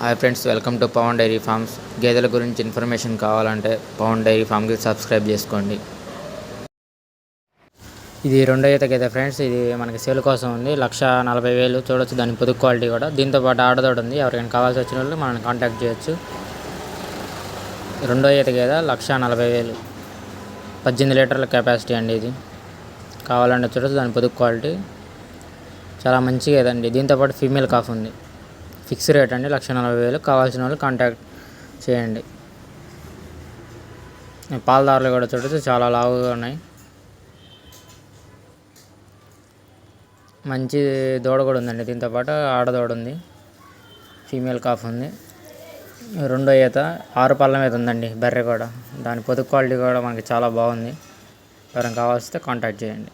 Hi friends welcome to Pavan dairy farms. గేదెల గురించి information కావాలంటే పవన్ డైరీ ఫామ్కి సబ్స్క్రైబ్ చేసుకోండి. ఇది రెండో ఈత గేదె ఫ్రెండ్స్ ఇది మనకి సేల్ కోసం ఉంది. లక్ష నలభై వేలు చూడొచ్చు దాని పొదుగు క్వాలిటీ కూడా. దీంతో పాటు ఆడదోడు ఉంది. ఎవరికైనా కావాల్సి వచ్చిన వాళ్ళు మనల్ని కాంటాక్ట్ చేయొచ్చు. రెండో ఈత గేద లక్ష నలభై వేలు. పద్దెనిమిది లీటర్ల కెపాసిటీ అండి ఇది. కావాలంటే చూడొచ్చు దాని పొదుగు క్వాలిటీ. చాలా మంచి గేదండి. దీంతో పాటు ఫీమేల్ కాఫ్ ఉంది. ఫిక్స్ రేట్ అండి లక్ష నలభై వేలు. కావాల్సిన వాళ్ళు కాంటాక్ట్ చేయండి. పాలదారులు కూడా చూడొచ్చు చాలా లావుగా ఉన్నాయి. మంచి దూడ కూడా ఉందండి దీంతో పాటు ఆడదూడ ఉంది. ఫీమేల్ కాఫ్ ఉంది. రెండో ఈత ఆరు పళ్ళ మీద ఉందండి బర్రె కూడా. దాని పొదుగు క్వాలిటీ కూడా మనకి చాలా బాగుంది. ఎవరైనా కావాల్సితే కాంటాక్ట్ చేయండి.